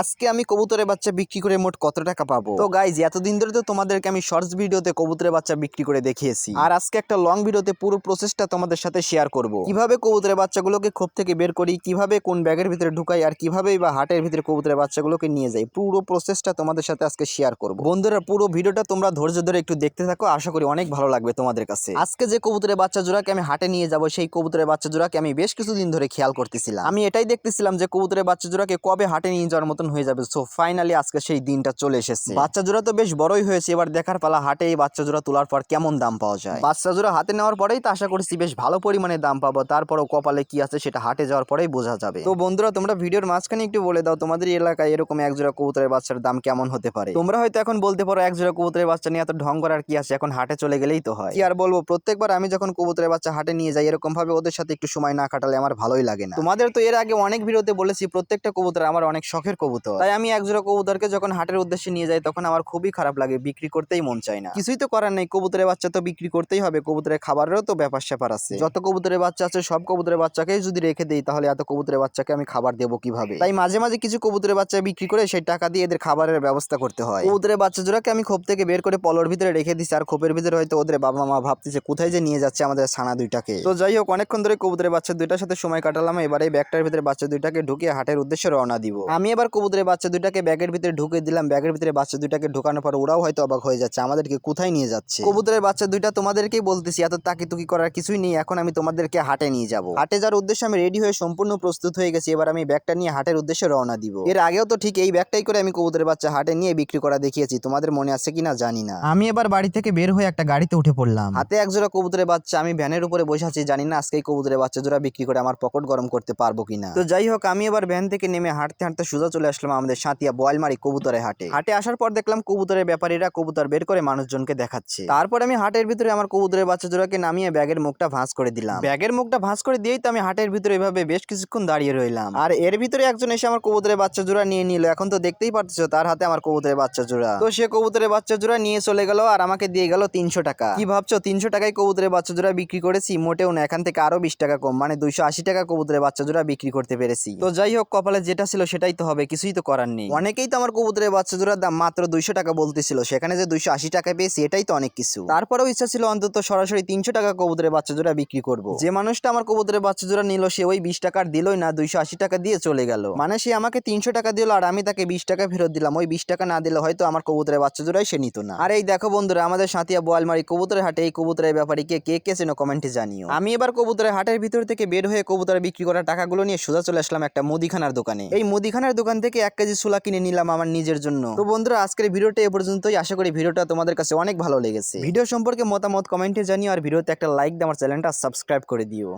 আজকে আমি কবুতরের বাচ্চা বিক্রি করে মোট কত টাকা পাবো? তো গাইজ এতদিন ধরে তো তোমাদেরকে আমি শর্টস ভিডিওতে কবুতরের বাচ্চা বিক্রি করে দেখিয়েছি। আর আজকে একটা লং ভিডিওতে পুরো প্রসেসটা তোমাদের সাথে শেয়ার করব। কীভাবে কবুতরের বাচ্চাগুলোকে খোপ থেকে বের করি, কীভাবে কোন ব্যাগের ভিতরে ঢুকাই, আর কীভাবে বা হাটের ভিতরে কবুতরের বাচ্চাগুলোকে নিয়ে যাই, পুরো প্রসেসটা তোমাদের সাথে আজকে শেয়ার করব। বন্ধুরা, পুরো ভিডিওটা তোমরা ধৈর্য ধরে একটু দেখতে থাকো, আশা করি অনেক ভালো লাগবে তোমাদের কাছে। আজকে যে কবুতরের বাচ্চা জোড়াকে আমি হাটে নিয়ে যাব, সেই কবুতরের বাচ্চা জোড়াকে আমি বেশ কিছুদিন ধরে খেয়াল করতেছিলাম। আমি এটাই দেখতেছিলাম যে কবুতরের বাচ্চা জোড়াকে কবে হাটে নিয়ে যাওয়ার মতন হয়ে যাবে। সো ফাইনালি আজকে সেই দিনটা চলে এসেছে। বাচ্চা জোড়া তো বেশ বড়ই হয়েছে। এবার দেখার পালা হাটে এই বাচ্চা জোড়া তোলার পর কেমন দাম পাওয়া যায়? বাচ্চা জোড়া হাতে নেওয়ার পরেই তো আশা করছি বেশ ভালো পরিমাণে দাম পাবো। তারপরও কপালে কি আছে সেটা হাটে যাওয়ার পরেই বোঝা যাবে। তো বন্ধুরা তোমরা ভিডিওর মাঝখানে একটু বলে দাও তোমাদের এলাকায় এরকম এক জোড়া কবুতরের বাচ্চার দাম কেমন হতে পারে? তোমরা হয়তো এখন বলতে পারো এক জোড়া কবুতরের বাচ্চা নিয়ে এত ঢং করার কি আছে? এখন হাটে চলে গেলেই তো হয়। কি আর বলব প্রত্যেকবার আমি যখন কবুতরের বাচ্চা হাটে নিয়ে যাই এরকম ভাবে ওদের সাথে একটু সময় না কাটালে আমার ভালোই লাগে না। তোমাদের তো এর আগে অনেক ভিডিওতে বলেছি প্রত্যেকটা কবুতর আমার অনেক শখের কবুতর। তাই আমি এক জোড়া কবুতরকে যখন হাটের উদ্দেশ্যে নিয়ে যাই তখন আমার খুবই খারাপ লাগে বিক্রি করতেই মন চায় না। কিছুই তো করার নেই কবুতরের বাচ্চা তো বিক্রি করতেই হবে কবুতরের খাবারেরও তো ব্যাপার স্যাপার আছে। যত কবুতরের বাচ্চা আছে সব কবুতরের বাচ্চাকেই যদি রেখে দেই তাহলে এত কবুতরের বাচ্চাকে আমি খাবার দেবো কীভাবে? তাই মাঝে মাঝে কিছু কবুতরের বাচ্চা বিক্রি করে সেই টাকা দিয়ে এদের খাবারের ব্যবস্থা করতে হয়। কবুতরের বাচ্চা জোড়াকে আমি খোপ থেকে বের করে পলোর ভিতরে রেখে দিচ্ছি আর খোপের ভিতরে হয়তো ওদের বাবা মা ভাবতেছে কোথায় যে নিয়ে যাচ্ছে আমাদের ছানা দুইটাকে? তো যাই হোক অনেকক্ষণ ধরে কবুতরের বাচ্চা দুইটার সাথে সময় কাটালাম এবার এই ব্যাগটার ভিতরে বাচ্চা দুইটাকে ঢুকিয়ে হাটের উদ্দেশ্যে রওনা দিব। আমি এবার কবুতরের বাচ্চা দুইটাকে ব্যাগের ভিতরে ঢুকে দিলাম। ব্যাগের ভিতরে বাচ্চা দুইটাকে ঢোকানোর পর ওরাও হয়তো অবাক হয়ে যাচ্ছে। আমাদেরকে কোথায় নিয়ে যাচ্ছে? কবুতরের বাচ্চা দুইটা তোমাদেরকেই বলতেছি এত তাকি তুকি করার কিছুই নেই। এখন আমি তোমাদেরকে হাটে নিয়ে যাব। হাটে যাওয়ার উদ্দেশ্যে আমি রেডি হয়ে সম্পূর্ণ প্রস্তুত হয়ে গেছি। এবার আমি ব্যাগটা নিয়ে হাটের উদ্দেশ্যে রওনা দিব। এর আগেও তো ঠিক এই ব্যাগটাই করে আমি কবুতরের বাচ্চা হাটে নিয়ে বিক্রি করা দেখিয়েছি। তোমাদের মনে আছে কিনা জানি না। আমি এবার বাড়ি থেকে বের হয়ে একটা গাড়িতে উঠে পড়লাম। হাতে এক জোড়া কবুতরের বাচ্চা আমি ভ্যানের উপরে বসে আছি। জানি না আজকে কবুতরের বাচ্চা জোড়া বিক্রি করে আমার পকেট গরম করতে পারব কিনা। তো যাই হোক আমি এবার ভ্যান থেকে নেমে হাঁটতে হাঁটতে সোজা চলে আসলাম আমাদের সাঁতিয়া বোয়ালমারি কবুতরের হাটে। হাটে আসার পর দেখলাম কবুতরের ব্যাপারীরা কবুতর বের করে মানুষজনকে দেখাচ্ছে। তারপর আমি হাটের ভিতরে আমার কবুতরের বাচ্চা জোড়াকে নামিয়ে ব্যাগের মুখটা ভাঁজ করে দিলাম। ব্যাগের মুখটা ভাঁজ করে দিয়েই তো আমি হাটের ভিতরে এভাবে বেশ কিছুক্ষণ দাঁড়িয়ে রইলাম। আর এর ভিতরে একজন এসে আমার কবুতরের বাচ্চা জোড়া নিয়ে নিল। এখন তো দেখতেই পারতেছো তার হাতে আমার কবুতরের বাচ্চা জোড়া তো সে কবুতরের বাচ্চা জোড়া নিয়ে চলে গেল আর আমাকে দিয়ে গেল তিনশো টাকা। কি ভাবছ? তিনশো টাকায় কবুতরের বাচ্চা জোড়া বিক্রি করেছি? মোটেও না, এখান থেকে আরও বিশ টাকা কম। মানে দুইশো আশি টাকা কবুতরের বাচ্চা জোড়া বিক্রি করতে পেরেছি। তো যাই হোক, কপালে যেটা ছিল সেটাই তো হবে। কিছুই তো করার নেই। অনেকেই তো আমার কবুতরের বাচ্চা জোড়ার দাম মাত্র দুইশো টাকা বলতেছিল। সেখানে যে দুইশো আশি টাকা পেয়েছি এটাই তো অনেক কিছু। তারপরেও ইচ্ছা ছিল অন্তত সরাসরি তিনশো টাকা কবুতরের বাচ্চা জোড়া বিক্রি করব। যে মানুষটা আমার কবুতরের বাচ্চা জোড়া নিল, সে ওই বিশ টাকার দিলই না, দুইশো আশি টাকা দিয়ে চলে গেল। মানে সে আমাকে তিনশো টাকা দিল আর আমি তাকে বিশ টাকা ফেরত দিলাম। ওই বিশ টাকা না দিলে হয়তো আমার কবুতরের বাচ্চা জোড়াই সে নিত না। আর এই দেখো বন্ধুরা, আমাদের সাঁতিয়া বোয়ালমারি কবুতরের হাটে এই কবুতরের ব্যাপারে কে কে কে চেনো কমেন্টে জানিও। আমি এবার কবুতরের হাটের ভিতর থেকে বের হয়ে কবুতর বিক্রি করা টাকাগুলো নিয়ে সোজা চলে আসলাম একটা মুদিখানার দোকানে। এই মুদিখানার দোকান থেকে এক কেজি সুলা কিনে নিলাম আমার নিজের জন্য। তো বন্ধুরা, আজকের ভিডিওটা এ পর্যন্তই। আশা করি ভিডিওটা তোমাদের কাছে অনেক ভালো লেগেছে। ভিডিও সম্পর্কে মতামত কমেন্টে জানিও আর ভিডিওতে একটা লাইক দিয়ে আমার চ্যানেলটা সাবস্ক্রাইব করে দিও।